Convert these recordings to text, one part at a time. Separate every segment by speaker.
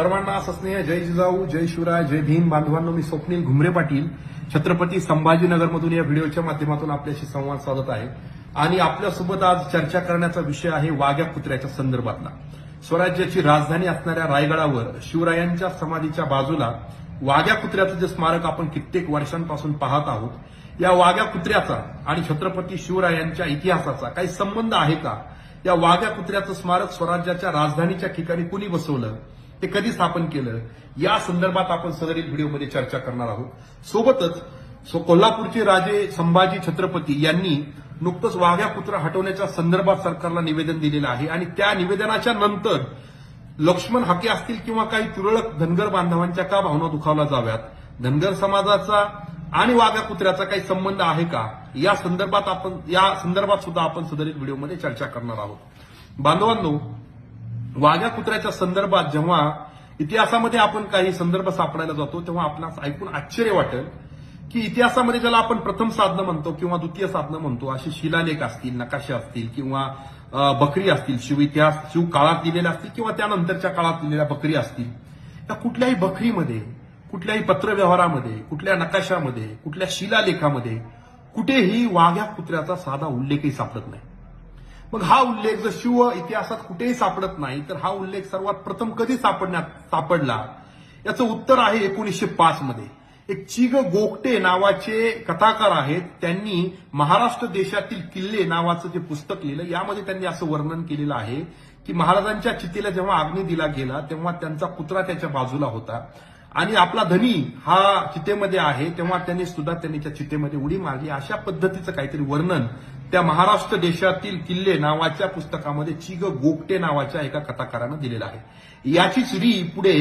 Speaker 1: सर्वांना सस्नेह जय जिजाऊ जय शिवराय जय भीम. बांधवांनो मी स्वप्नील घुमरे पाटील छत्रपती संभाजीनगरमधून या व्हिडिओच्या माध्यमातून आपल्याशी संवाद साधत आहे. आणि आपल्यासोबत आज चर्चा करण्याचा विषय आहे वाघ्या कुत्र्याच्या संदर्भातला. स्वराज्याची राजधानी असणाऱ्या रायगडावर शिवरायांच्या समाधीच्या बाजूला वाघ्या कुत्र्याचं जे स्मारक आपण कित्येक वर्षांपासून पाहत आहोत या वाघ्या कुत्र्याचा आणि छत्रपती शिवरायांच्या इतिहासाचा काही संबंध आहे का? या वाघ्या कुत्र्याचं स्मारक स्वराज्याच्या राजधानीच्या ठिकाणी कुणी बसवलं? ते कधी स्थापन केलं? या संदर्भात आपण सदरील व्हिडिओमध्ये चर्चा करणार आहोत. सोबतच सो कोल्हापूरचे राजे संभाजी छत्रपती यांनी नुकतंच वाघ्या कुत्रा हटवण्याच्या संदर्भात सरकारला निवेदन दिलेलं आहे आणि त्या निवेदनाच्या नंतर लक्ष्मण हके असतील किंवा काही तुरळक धनगर बांधवांच्या का भावना दुखावल्या जाव्यात? धनगर समाजाचा आणि वाघ्या कुत्र्याचा काही संबंध आहे का? या संदर्भात आपण या संदर्भात सुद्धा आपण सदरील व्हिडिओमध्ये चर्चा करणार आहोत. बांधवांनो वाघ्या कुत्र्याच्या संदर्भात जेव्हा इतिहासामध्ये आपण काही संदर्भ सापडायला जातो तेव्हा आपणास ऐकून आश्चर्य वाटेल की इतिहासामध्ये ज्याला आपण प्रथम साधनं म्हणतो किंवा द्वितीय साधनं म्हणतो असे शिलालेख असतील नकाशे असतील किंवा बकरी असतील शिव इतिहास शिव काळात दिलेल्या असतील किंवा त्यानंतरच्या काळात दिलेल्या बकरी असतील त्या कुठल्याही बकरीमध्ये कुठल्याही पत्रव्यवहारामध्ये कुठल्या नकाशामध्ये कुठल्या शिलालेखामध्ये कुठेही वाघ्या कुत्र्याचा साधा उल्लेखही सापडत नाही. मग हा उल्लेख जर शिव इतिहासात कुठेही सापडत नाही तर हा उल्लेख सर्वात प्रथम कधी सापडण्यात सापडला? याचं उत्तर आहे एकोणीसशे पाच मध्ये. एक चिग गोगटे नावाचे कथाकार आहेत. त्यांनी महाराष्ट्र देशातील किल्ले नावाचं जे पुस्तक लिहिलं यामध्ये त्यांनी असं वर्णन केलेलं आहे की महाराजांच्या चितेला जेव्हा अग्नी दिला गेला तेव्हा त्यांचा पुत्रा त्याच्या बाजूला होता. आणि आपला धनी हा चितेमध्ये आहे तेव्हा त्यांनी सुद्धा त्यांनी त्या चितेमध्ये उडी मारली. अशा पद्धतीचं काहीतरी वर्णन त्या महाराष्ट्र देशातील किल्ले नावाच्या पुस्तकामध्ये चिग गोपटे नावाच्या एका कथाकारानं दिलेलं आहे. याचीच री पुढे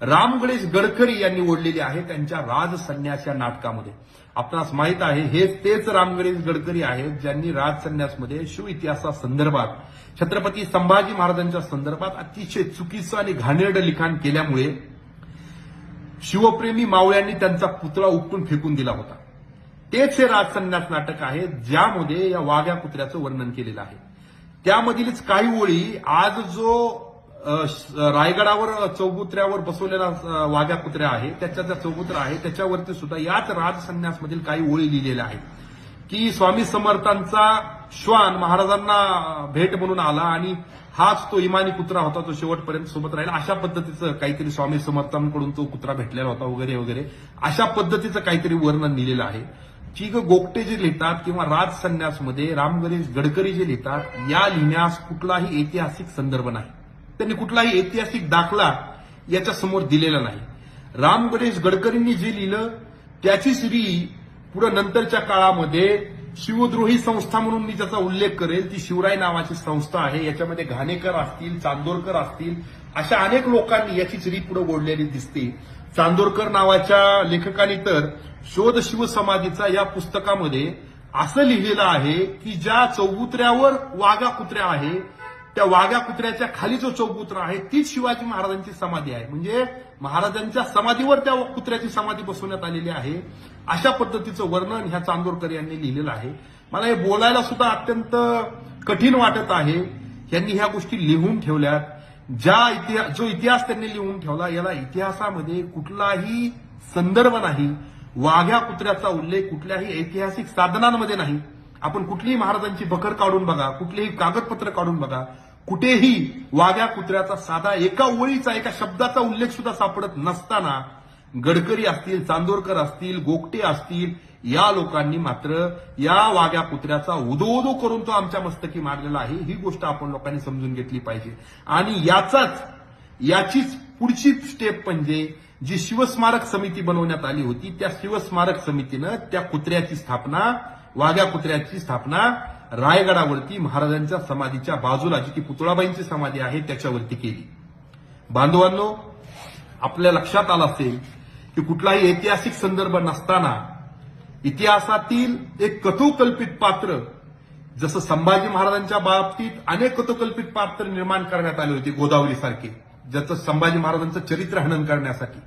Speaker 1: राम गणेश गडकरी यांनी ओढलेली आहे त्यांच्या राज संन्यास या नाटकामध्ये. आपणास माहीत आहे हे तेच राम गणेश गडकरी आहेत ज्यांनी राज संन्यासमध्ये शिव इतिहासासंदर्भात छत्रपती संभाजी महाराजांच्या संदर्भात अतिशय चुकीचं आणि घाणेरडं लिखाण केल्यामुळे शिवप्रेमी मावळ्यांनी त्यांचा पुतळा उपटून फेकून दिला होता. तेच हे राजसन्यास नाटक आहे ज्यामध्ये या वाघ्या कुत्र्याचं वर्णन केलेलं आहे. त्यामधीलच काही ओळी आज जो श- रायगडावर चौबुत्र्यावर बसवलेला वाघ्या कुत्र्या आहे त्याच्या ज्या चौबुत्र्या आहे त्याच्यावरती सुद्धा याच राजसन्यासमधील काही ओळी लिहिलेल्या आहेत. की स्वामी समर्थांचा श्वान महाराजांना भेट म्हणून आला आणि हाच तो इमानी कुत्रा होता तो शेवटपर्यंत सोबत राहिला. अशा पद्धतीचं काहीतरी स्वामी समर्थांकडून तो कुत्रा भेटलेला होता वगैरे वगैरे. अशा पद्धतीचं काहीतरी वर्णन लिहिलेलं आहे. चिग गोगटे जे लिहितात किंवा राज संन्यासमध्ये राम गडकरी जे लिहितात या लिहिण्यास कुठलाही ऐतिहासिक संदर्भ नाही. त्यांनी कुठलाही ऐतिहासिक दाखला याच्या समोर दिलेला नाही. राम गणेश गडकरींनी जे लिहिलं त्याचीच री पुढे नंतरच्या काळामध्ये शिवद्रोही संस्था म्हणून मी त्याचा उल्लेख करेल ती शिवराय नावाची संस्था आहे. याच्यामध्ये घाणेकर असतील चांदोरकर असतील अशा अनेक लोकांनी याची चिरी पुढे ओढलेली दिसते. चांदोरकर नावाच्या लेखकाने तर शोध शिवसमाधीचा या पुस्तकामध्ये असं लिहिलेलं आहे की ज्या चौबुत्र्यावर वाघा कुत्र्या आहे त्या वाघ्या कुत्र्याच्या खाली जो चौपुत्र आहे तीच शिवाजी महाराजांची समाधी आहे. म्हणजे महाराजांच्या समाधीवर त्या कुत्र्याची समाधी बसवण्यात आलेली आहे. अशा पद्धतीचं वर्णन ह्या चांदोरकर यांनी लिहिलेलं आहे. मला हे बोलायला सुद्धा अत्यंत कठीण वाटत आहे. यांनी ह्या गोष्टी लिहून ठेवल्यात ज्या इतिहास जो इतिहास त्यांनी लिहून ठेवला याला इतिहासामध्ये कुठलाही संदर्भ नाही. वाघ्या कुत्र्याचा उल्लेख कुठल्याही ऐतिहासिक साधनांमध्ये नाही. आपण कुठलीही महाराजांची बखर काढून बघा कुठलीही कागदपत्र काढून बघा कुठेही वाघ्या कुत्र्याचा साधा एका ओळीचा एका शब्दाचा उल्लेख सुद्धा सापडत नसताना गडकरी असतील चांदोरकर असतील गोगटे असतील या लोकांनी मात्र या वाघ्या कुत्र्याचा उदो उदो करून तो आमच्या मस्तकी मारलेला आहे. ही गोष्ट आपण लोकांनी समजून घेतली पाहिजे. आणि याचाच याचीच पुढची स्टेप म्हणजे जी शिवस्मारक समिती बनवण्यात आली होती त्या शिवस्मारक समितीनं त्या कुत्र्याची स्थापना वाघ्या कुत्र्याची स्थापना रायगडावरती महाराजांच्या समाधीच्या बाजूला जी की पुतळाबाईंची समाधी आहे त्याच्यावरती केली. बांधवांनो आपल्या लक्षात आलं असेल की कुठलाही ऐतिहासिक संदर्भ नसताना इतिहासातील एक कथोकल्पित पात्र जसं संभाजी महाराजांच्या बाबतीत अनेक कथोकल्पित पात्र निर्माण करण्यात आले होते गोदावरी सारखे ज्याचं संभाजी महाराजांचं चरित्र हनन करण्यासाठी.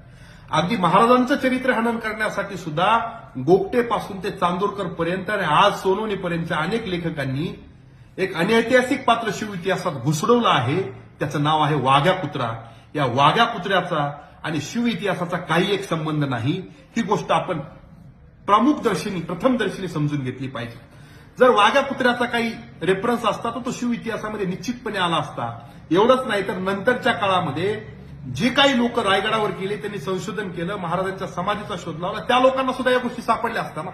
Speaker 1: अगदी महाराजांचं चरित्र हनन करण्यासाठी सुद्धा गोगटेपासून ते चांदोरकर पर्यंत आणि आज सोनवणी पर्यंतच्या अनेक लेखकांनी एक अनैतिहासिक पात्र शिव इतिहासात घुसडवलं आहे. त्याचं नाव आहे वाघ्या कुत्रा या वाघ्या कुत्र्याचा आणि शिव इतिहासाचा काही एक संबंध नाही. ही गोष्ट आपण प्रमुख दर्शनी प्रथम दर्शनी समजून घेतली पाहिजे. जर वाघ्या कुत्र्याचा काही रेफरन्स असता तर तो शिव इतिहासामध्ये निश्चितपणे आला असता. एवढंच नाही तर नंतरच्या काळामध्ये जे काही लोक रायगडावर गेले त्यांनी संशोधन केलं महाराजांच्या समाधीचा शोध लावला त्या लोकांना सुद्धा या गोष्टी सापडल्या असता ना.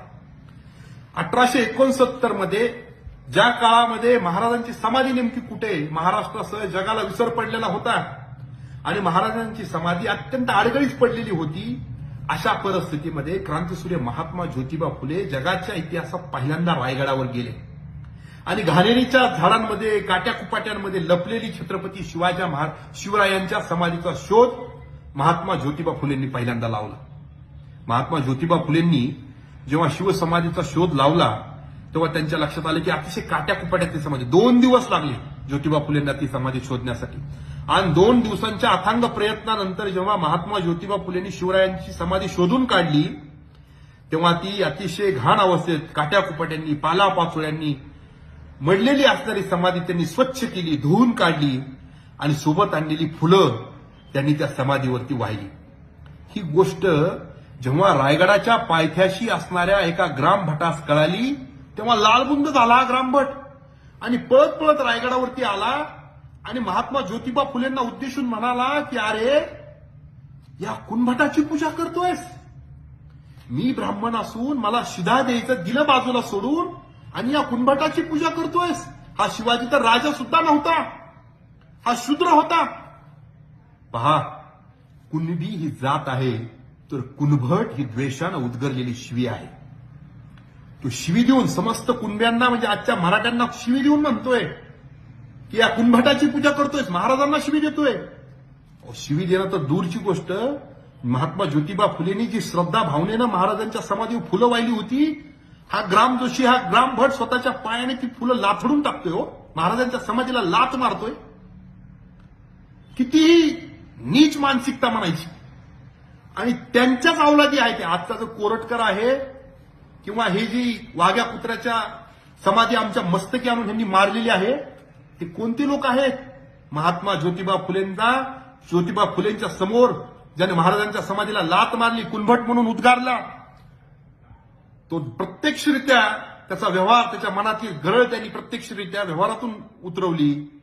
Speaker 1: अठराशे एकोणसत्तरमध्ये ज्या काळामध्ये महाराजांची समाधी नेमकी कुठे महाराष्ट्रासह जगाला विसर पडलेला होता. आणि महाराजांची समाधी अत्यंत आडगळीच पडलेली होती. अशा परिस्थितीमध्ये क्रांतीसूर्य महात्मा ज्योतिबा फुले जगाच्या इतिहासात पहिल्यांदा रायगडावर गेले. आणि घाणेरीच्या झाडांमध्ये काट्या कुपाट्यांमध्ये लपलेली छत्रपती शिवाजी महाराज शिवरायांच्या समाधीचा शोध महात्मा ज्योतिबा फुलेंनी पहिल्यांदा लावला. महात्मा ज्योतिबा फुलेंनी जेव्हा शिवसमाधीचा शोध लावला तेव्हा त्यांच्या लक्षात आलं की अतिशय काट्या कुपाट्यात ती समाधी दोन दिवस लागले ज्योतिबा फुलेंना ती समाधी शोधण्यासाठी. आणि दोन दिवसांच्या अथांग प्रयत्नानंतर जेव्हा महात्मा ज्योतिबा फुलेंनी शिवरायांची समाधी शोधून काढली तेव्हा ती अतिशय घाण अवस्थेत काट्या कुपाट्यांनी पालापाचोळ्यांनी मडलेली असणारी समाधी त्यांनी स्वच्छ केली धुवून काढली आणि सोबत आणलेली फुलं त्यांनी त्या समाधीवरती वाहिली. ही गोष्ट जेव्हा रायगडाच्या पायथ्याशी असणाऱ्या एका ग्रामभटास कळाली तेव्हा लालबुंद झाला ग्रामभट. आणि पळत पळत रायगडावरती आला आणि महात्मा ज्योतिबा फुलेंना उद्देशून म्हणाला की अरे या कुणभटाची पूजा करतोयस. मी ब्राह्मण असून मला शिधा द्यायचं दिलं बाजूला सोडून आणि या कुणभटाची पूजा करतोयस. हा शिवाजी तर राजा सुद्धा नव्हता. हा शूद्र होता. पहा कुणबी ही जात आहे तर कुणभट ही द्वेषानं उद्गरलेली शिवी आहे. तो शिवी देऊन समस्त कुणब्यांना म्हणजे आजच्या मराठ्यांना शिवी देऊन म्हणतोय की या कुणभटाची पूजा करतोय महाराजांना शिवी देतोय. अहो, शिवी देणं तर दूरची गोष्ट. महात्मा ज्योतिबा फुलेंनी जी श्रद्धा भावनेनं महाराजांच्या समाधी फुलं वाहिली होती हा ग्राम जोशी हा ग्राम भट स्वतःच्या पायाने ती फुलं लाथडून टाकतोय हो. महाराजांच्या समाधीला लात मारतोय. किती नीच मानसिकता म्हणायची. आणि त्यांच्याच अवलादी आहे ते. आजचा जो कोरटकर आहे किंवा हे जी वाघ्या कुत्र्याच्या समाधी आमच्या मस्तकी आणून यांनी मारलेली आहे ते कोणते लोक आहेत? महात्मा ज्योतिबा फुलेंचा ज्योतिबा फुलेंच्या समोर ज्याने महाराजांच्या समाधीला लात मारली कुलभट म्हणून उद्गारला. तो प्रत्यक्षरित्या त्याचा व्यवहार त्याच्या मनातील गरळ त्यांनी प्रत्यक्षरित्या व्यवहारातून उतरवली.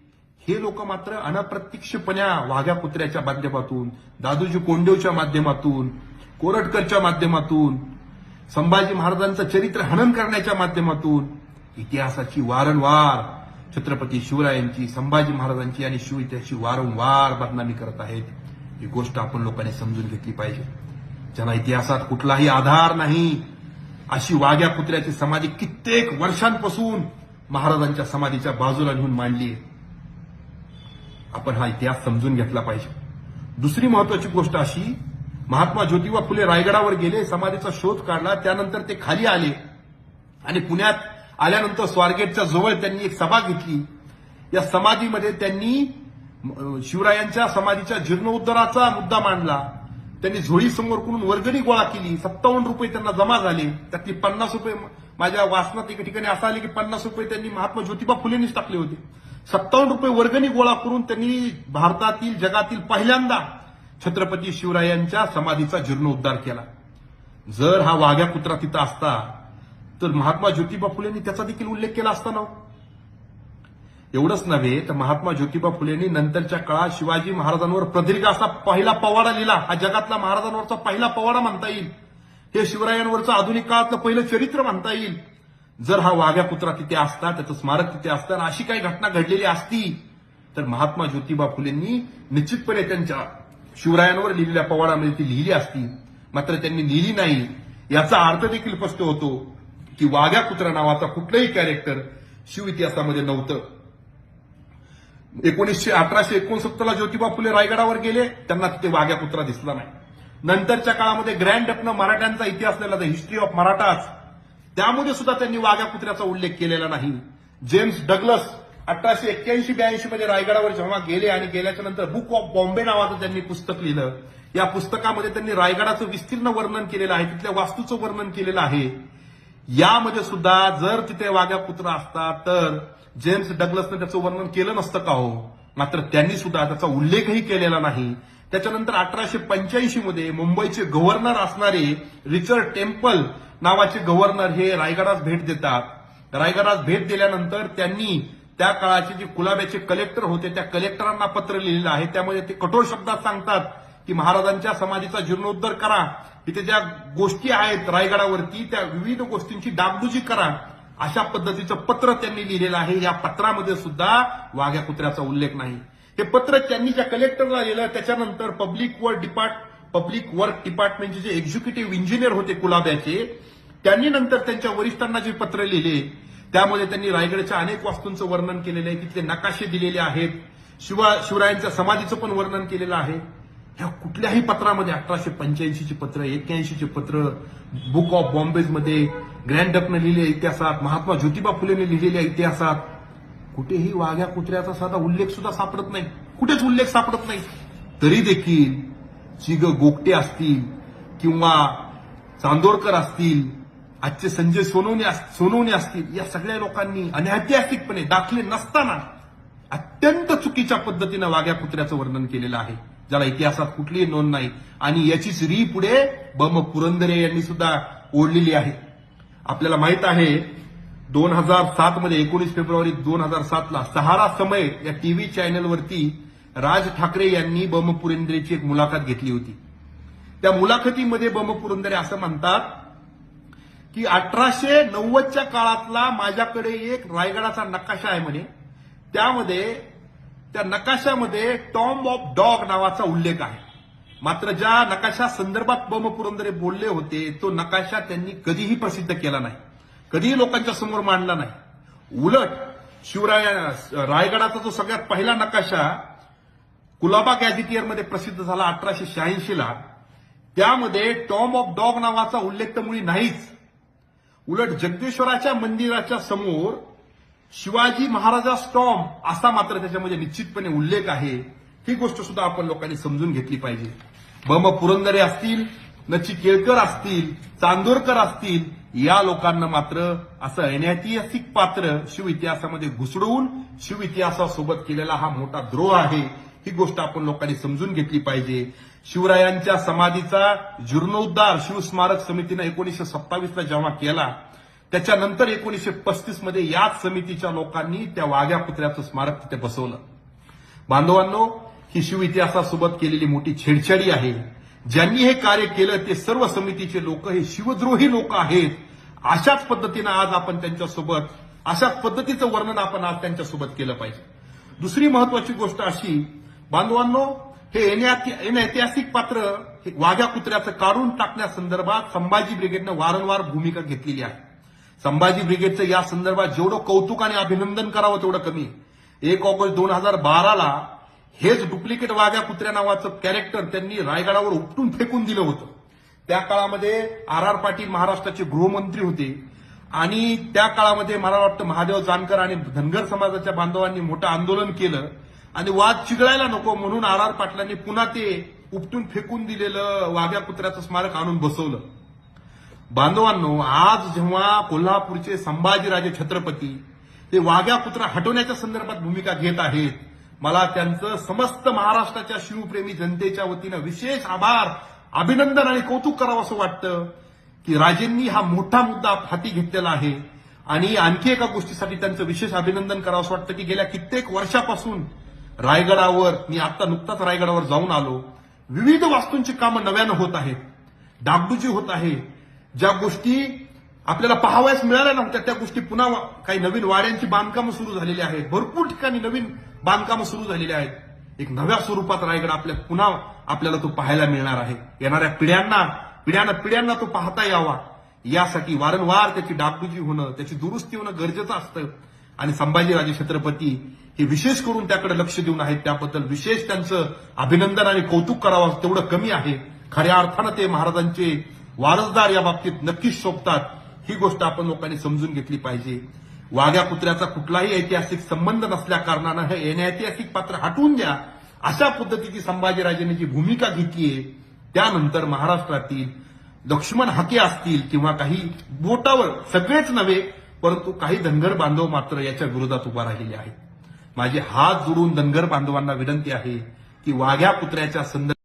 Speaker 1: हे लोक मात्र अनप्रत्यक्षपण्या वाघ्या कुत्र्याच्या माध्यमातून दादूजी कोंडेवच्या माध्यमातून कोरटकरच्या माध्यमातून संभाजी महाराजांचं चरित्र हनन करण्याच्या माध्यमातून इतिहासाची वारंवार छत्रपती शिवरायांची संभाजी महाराजांची आणि शिव इतिहासाची वारंवार बदनामी करत आहेत. ही गोष्ट आपण लोकांनी समजून घेतली पाहिजे. ज्यांना इतिहासात कुठलाही आधार नाही अशी वाघ्या कुत्र्याची समाधी कित्येक वर्षांपासून महाराजांच्या समाधीच्या बाजूला नेऊन मांडली आहे. आपण हा इतिहास समजून घेतला पाहिजे. दुसरी महत्वाची गोष्ट अशी महात्मा ज्योतिबा फुले रायगडावर गेले समाधीचा शोध काढला त्यानंतर ते खाली आले. आणि पुण्यात आल्यानंतर स्वारगेटच्या जवळ त्यांनी एक सभा घेतली. या समाधीमध्ये त्यांनी शिवरायांच्या समाधीच्या जीर्णोद्धाराचा मुद्दा मांडला. त्यांनी झोळी समोर करून वर्गणी गोळा केली सत्तावन्न रुपये त्यांना जमा झाले त्यातली पन्नास रुपये माझ्या वाचनात एका ठिकाणी असं आले की पन्नास रुपये त्यांनी महात्मा ज्योतिबा फुलेंनीच टाकले होते. सत्तावन्न रुपये वर्गणी गोळा करून त्यांनी भारतातील जगातील पहिल्यांदा छत्रपती शिवरायांच्या समाधीचा जीर्णोद्धार केला. जर हा वाघ्या कुत्रा तिथं असता तर महात्मा ज्योतिबा फुलेंनी त्याचा देखील उल्लेख केला असता ना हो? एवढंच नव्हे तर महात्मा ज्योतिबा फुलेंनी नंतरच्या काळात शिवाजी महाराजांवर प्रदीर्घ असा पहिला पवाडा लिहिला. हा जगातला महाराजांवरचा पहिला पवाडा म्हणता येईल. हे शिवरायांवरचं आधुनिक काळातलं पहिलं चरित्र म्हणता येईल. जर हा वाघ्या कुत्रा तिथे असता त्याचं स्मारक तिथे असतं आणि अशी काही घटना घडलेली असती तर महात्मा ज्योतिबा फुलेंनी निश्चितपणे त्यांच्या शिवरायांवर लिहिलेल्या पवाडामध्ये ती लिहिली असती. मात्र त्यांनी लिहिली नाही. याचा अर्थ देखील स्पष्ट होतो की वाघ्या कुत्रा नावाचा कुठलंही कॅरेक्टर शिव इतिहासामध्ये नव्हतं. एकोणीसशे अठराशे एकोणसत्तरला ज्योतिबा फुले रायगडावर गेले त्यांना तिथे वाघ्या कुत्रा दिसला नाही. नंतरच्या काळामध्ये ग्रँड अपनं मराठ्यांचा इतिहास लिहिला हिस्ट्री ऑफ मराठाज त्यामध्ये सुद्धा त्यांनी वाघ्या कुत्र्याचा उल्लेख केलेला नाही. जेम्स डगलस अठराशे एक्क्याऐंशी ब्याऐंशी मध्ये रायगडावर जेव्हा गेले आणि गेल्याच्यानंतर बुक ऑफ बॉम्बे नावाचं त्यांनी पुस्तक लिहिलं. या पुस्तकामध्ये त्यांनी रायगडाचं विस्तीर्ण वर्णन केलेलं आहे तिथल्या वास्तूचं वर्णन केलेलं आहे. यामध्ये सुद्धा जर तिथे वाघ्या पुत्र असता तर जेम्स डगलसनं त्याचं वर्णन केलं नसतं का हो? मात्र त्यांनी सुद्धा त्याचा उल्लेखही केलेला नाही. त्याच्यानंतर अठराशे पंच्याऐंशी मध्ये मुंबईचे गव्हर्नर असणारे रिचर्ड टेम्पल नावाचे गव्हर्नर हे रायगडास भेट देतात. रायगडास भेट दिल्यानंतर त्यांनी त्या काळाचे जे कुलाब्याचे कलेक्टर होते त्या कलेक्टरांना पत्र लिहिलेलं आहे. त्यामध्ये ते कठोर शब्दात सांगतात की महाराजांच्या समाधीचा जीर्णोद्धार करा. इथे ज्या गोष्टी आहेत रायगडावरती त्या विविध गोष्टींची डागडुजी करा. अशा पद्धतीचं पत्र त्यांनी लिहिलेलं आहे. या पत्रामध्ये सुद्धा वाघ्या कुत्र्याचा उल्लेख नाही. हे पत्र त्यांनी ज्या कलेक्टरला लिहिलं त्याच्यानंतर public work depart public work डिपार्टमेंटचे जे एक्झिक्युटिव्ह इंजिनियर होते कुलाब्याचे त्यांनी नंतर त्यांच्या वरिष्ठांना जे पत्र लिहिले त्यामध्ये त्यांनी रायगडच्या अनेक वास्तूंचं वर्णन केलेलं आहे. तिथले नकाशे दिलेले आहेत. शिवा शिवरायांच्या समाधीचं पण वर्णन केलेलं आहे. ह्या कुठल्याही पत्रामध्ये अठराशे पंच्याऐंशीचे पत्र एक्क्याऐंशीचे पत्र बुक ऑफ बॉम्बेजमध्ये ग्रँड डकनं लिहिलेल्या इतिहासात महात्मा ज्योतिबा फुलेने लिहिलेल्या इतिहासात कुठेही वाघ्या कुत्र्याचा साधा उल्लेख सुद्धा सापडत नाही. कुठेच उल्लेख सापडत नाही. तरी देखील चिग गोगटे असतील किंवा चांदोरकर असतील आजचे संजय सोनवणे अस- सोनवणे असतील या सगळ्या लोकांनी अनैतिहासिकपणे दाखले नसताना अत्यंत चुकीच्या पद्धतीनं वाघ्या कुत्र्याचं वर्णन केलेलं आहे. ज्याला इतिहासात कुठलीही नोंद नाही. आणि याचीच री पुढे बम पुरंदरे यांनी सुद्धा ओढलेली आहे. आपल्याला माहीत आहे दोन हजार सात मध्ये एकोणीस फेब्रुवारी दोन हजार सातला सहारा समय या टीव्ही चॅनलवरती राज ठाकरे यांनी बम पुरंदरेची एक मुलाखत घेतली होती. त्या मुलाखतीमध्ये बम पुरंदरे असं म्हणतात की अठराशे नव्वदच्या काळातला माझ्याकडे एक रायगडाचा नकाशा आहे म्हणे. त्यामध्ये त्या नकाशामध्ये टॉम ऑफ डॉग नावाचा उल्लेख आहे. मात्र ज्या नकाशा संदर्भात बम पुरंदरे बोलले होते तो नकाशा त्यांनी कधीही प्रसिद्ध केला नाही. कधीही लोकांच्या समोर मांडला नाही. उलट शिवराय रायगडाचा जो सगळ्यात पहिला नकाशा कुलाबा गॅझिटियरमध्ये प्रसिद्ध झाला अठराशे शहाऐंशीला त्यामध्ये टॉम ऑफ डॉग नावाचा उल्लेख तर मुळी नाहीच. उलट जगदेश्वराच्या मंदिराच्या समोर शिवाजी महाराजा स्टॉम असा मात्र त्याच्यामध्ये निश्चितपणे उल्लेख आहे. ही गोष्ट सुद्धा आपण लोकांनी समजून घेतली पाहिजे. बम पुरंदरे असतील नची केळकर असतील चांदोरकर असतील या लोकांना मात्र असं ऐतिहासिक पात्र शिव इतिहासामध्ये घुसडवून शिव इतिहासासोबत केलेला हा मोठा द्रोह आहे. ही गोष्ट आपण लोकांनी समजून घेतली पाहिजे. शिवरायांच्या समाधीचा जीर्णोद्धार शिवस्मारक समितीनं एकोणीशे सत्तावीसला जेव्हा केला त्याच्यानंतर एकोणीसशे पस्तीसमध्ये याच समितीच्या लोकांनी त्या वाघ्या पुतळ्याचं स्मारक तिथे बसवलं. बांधवांनो ही शिव इतिहासासोबत केलेली मोठी छेडछाडी आहे. ज्यांनी हे कार्य केलं ते सर्व समितीचे लोक हे शिवद्रोही लोक आहेत. अशाच पद्धतीनं आज आपण त्यांच्यासोबत अशाच पद्धतीचं वर्णन आपण आज त्यांच्यासोबत केलं पाहिजे. दुसरी महत्वाची गोष्ट अशी बांधवांनो हे येण्या- ऐतिहासिक पात्र हे वाघ्या कुत्र्याचं काढून टाकण्यासंदर्भात संभाजी ब्रिगेडनं वारंवार भूमिका घेतलेली आहे. संभाजी ब्रिगेडचं या संदर्भात जेवढं कौतुक आणि अभिनंदन करावं तेवढं कमी एक ऑगस्ट दोन हजार बाराला हेच डुप्लिकेट वाघ्या कुत्र्या नावाचं कॅरेक्टर त्यांनी रायगडावर उपटून फेकून दिलं होतं. त्या काळामध्ये आर आर पाटील महाराष्ट्राचे गृहमंत्री होते आणि त्या काळामध्ये मला वाटतं महादेव जानकर आणि धनगर समाजाच्या बांधवांनी मोठं आंदोलन केलं आणि वाद चिघळायला नको म्हणून आर आर पाटलांनी पुन्हा ते उपटून फेकून दिलेलं वाघ्या कुत्र्याचं स्मारक आणून बसवलं. बांधवांनो आज जेव्हा कोल्हापूरचे संभाजीराजे छत्रपती ते वाघ्या कुत्रा हटवण्याच्या संदर्भात भूमिका घेत आहेत मला त्यांचं समस्त महाराष्ट्राच्या शिवप्रेमी जनतेच्या वतीनं विशेष आभार अभिनंदन आणि कौतुक करावं असं वाटतं की राजेंनी हा मोठा मुद्दा हाती घेतलेला आहे. आणि आणखी एका गोष्टीसाठी त्यांचं विशेष अभिनंदन करावं असं वाटतं की गेल्या कित्येक वर्षापासून रायगडावर मी आता नुकताच रायगडावर जाऊन आलो विविध वास्तूंची कामं नव्यानं होत आहेत. डागडुजी होत आहे. ज्या गोष्टी आपल्याला पाहावयास मिळाल्या नव्हत्या त्या गोष्टी पुन्हा काही नवीन वाड्यांची बांधकामं सुरू झालेली आहेत. भरपूर ठिकाणी नवीन बांधकामं सुरू झालेली आहेत. एक नव्या स्वरूपात रायगड आपल्या पुन्हा आपल्याला तो पाहायला मिळणार आहे. येणाऱ्या पिढ्यांना पिढ्यांना पिढ्यांना तो पाहता यावा. यासाठी वारंवार त्याची डागडुजी होणं त्याची दुरुस्ती होणं गरजेचं असतं. आणि संभाजीराजे छत्रपती हे विशेष करून त्याकडे लक्ष देऊन आहेत. त्याबद्दल विशेष त्यांचं अभिनंदन आणि कौतुक करावं तेवढं कमी आहे. खऱ्या अर्थानं ते महाराजांचे वारसदार या बाबतीत नक्कीच शोभतात. ही गोष्ट आपण लोकांनी समजून घेतली पाहिजे. वाघ्या कुत्र्याचा कुठलाही ऐतिहासिक संबंध नसल्या कारणानं हे ऐतिहासिक पात्र हटवून द्या. अशा पद्धतीची संभाजीराजेंनी जी भूमिका घेतलीये त्यानंतर महाराष्ट्रातील लक्ष्मण हाके असतील किंवा काही बोटावर सगळेच नव्हे परंतु काही धनगर बांधव मात्र याच्या विरोधात उभा राहिलेले आहेत. माझे हात जोडून धनगर बांधवांना विनंती आहे की वाघ्या पुत्र्याच्या संदर्भात